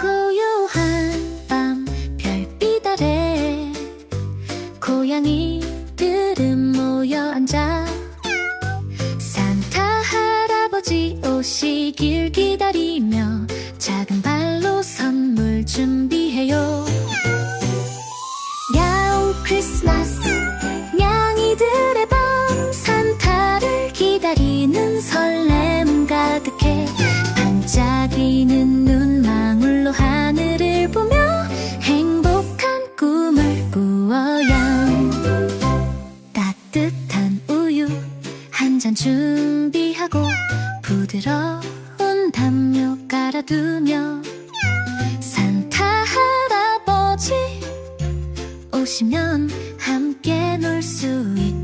고요한 밤 별빛 아래 고양이들은 모여 앉아 산타 할아버지 오시길 기다리며 작은 발로 선물 준비해요 기다리는 설렘 가득해. 반짝이는 눈망울로 하늘을 보며 행복한 꿈을 꾸어요 따뜻한 우유 한 잔 준비하고 부드러운 담요 깔아두며 산타 할아버지 오시면 함께 놀 수 있길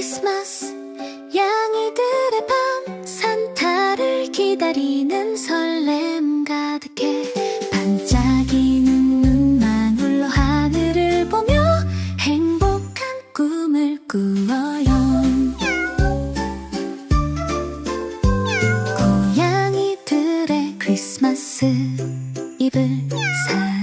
크리스마스 양이들의 밤 산타를 기다리는 설렘 가득해. 반짝이는 눈망울로 하늘을 보며 행복한 꿈을 꾸어요. 이불 사이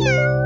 Meow.